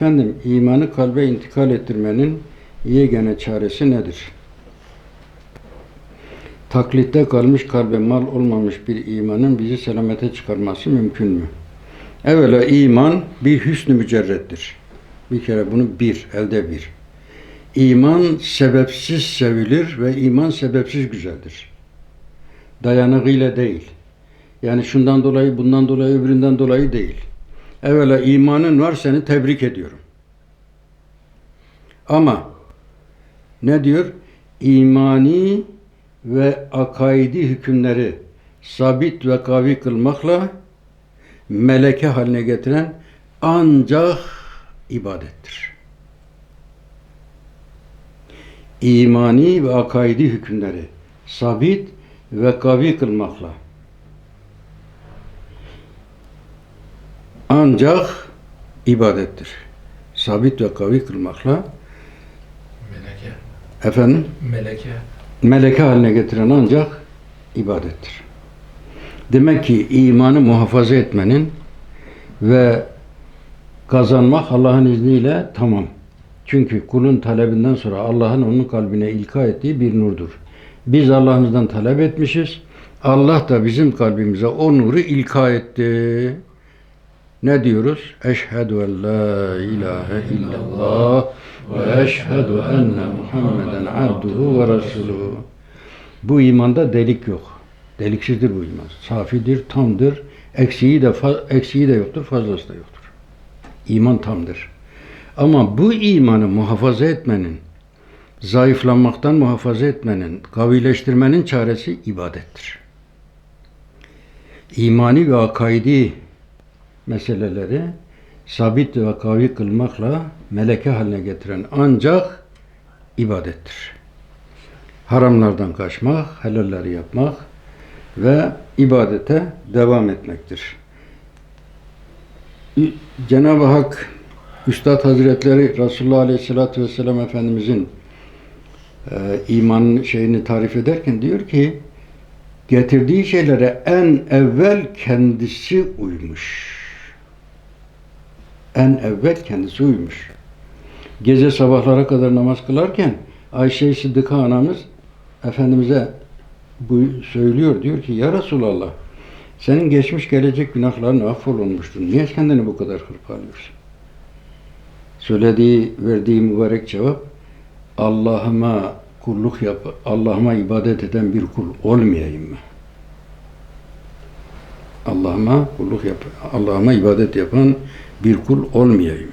Efendim imanı kalbe intikal ettirmenin yegane çaresi nedir? Taklitte kalmış kalbe mal olmamış bir imanın bizi selamete çıkarması mümkün mü? Evvela iman bir hüsnü mücerrettir. Bir kere bunu bir, elde bir. İman sebepsiz sevilir ve iman sebepsiz güzeldir. Dayanıkıyla değil. Yani şundan dolayı, bundan dolayı, öbüründen dolayı değil. Evvela imanın var seni tebrik ediyorum. Ama ne diyor? İmani ve akaidi hükümleri sabit ve kavi kılmakla meleke haline getiren ancak ibadettir. İmani ve akaidi hükümleri sabit ve kavi kılmakla ancak ibadettir. Sabit ve kavi kılmakla Meleke. efendim Meleke. meleke haline getiren ancak ibadettir. Demek ki imanı muhafaza etmenin ve kazanmak Allah'ın izniyle tamam. Çünkü kulun talebinden sonra Allah'ın onun kalbine ilka ettiği bir nurdur. Biz Allah'ımızdan talep etmişiz. Allah da bizim kalbimize o nuru ilka etti. Ne diyoruz? Eşhedü en la ilahe illallah ve eşhedü enne Muhammeden abduhu ve resuluhu. Bu imanda delik yok. Deliksizdir bu iman. Safidir, tamdır. Eksiği de eksiği de yoktur, fazlası da yoktur. İman tamdır. Ama bu imanı muhafaza etmenin, zayıflanmaktan muhafaza etmenin, kavileştirmenin çaresi ibadettir. İmani ve akaidi meseleleri sabit ve kavi kılmakla meleke haline getiren ancak ibadettir. Haramlardan kaçmak, helalleri yapmak ve ibadete devam etmektir. Cenab-ı Hak Üstad Hazretleri Resulullah Aleyhisselatü Vesselam Efendimizin e, imanın şeyini tarif ederken diyor ki getirdiği şeylere en evvel kendisi uymuş. En evvel kendisi uymuş. Gece sabahlara kadar namaz kılarken Ayşe Sıddıka anamız Efendimiz'e bu söylüyor. Diyor ki ya Resulallah senin geçmiş gelecek günahların affolunmuştur. Niye kendini bu kadar hırpalıyorsun? Söylediği, verdiği mübarek cevap Allah'ıma kulluk yap, Allah'ıma ibadet eden bir kul olmayayım mı? Allah'ıma kulluk yap, Allah'ıma ibadet yapan bir kul olmayayım?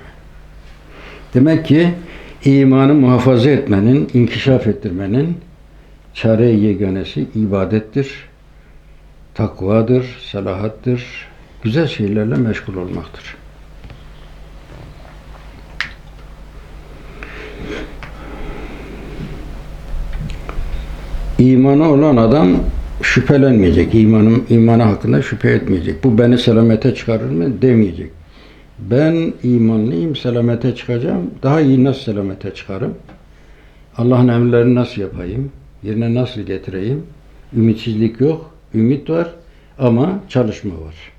Demek ki imanı muhafaza etmenin, inkişaf ettirmenin çare yeganesi ibadettir, takvadır, salahattır, güzel şeylerle meşgul olmaktır. İmanı olan adam şüphelenmeyecek. İmanım, imanı hakkında şüphe etmeyecek. Bu beni selamete çıkarır mı demeyecek. Ben imanlıyım, selamete çıkacağım. Daha iyi nasıl selamete çıkarım? Allah'ın emirlerini nasıl yapayım? Yerine nasıl getireyim? Ümitsizlik yok, ümit var ama çalışma var.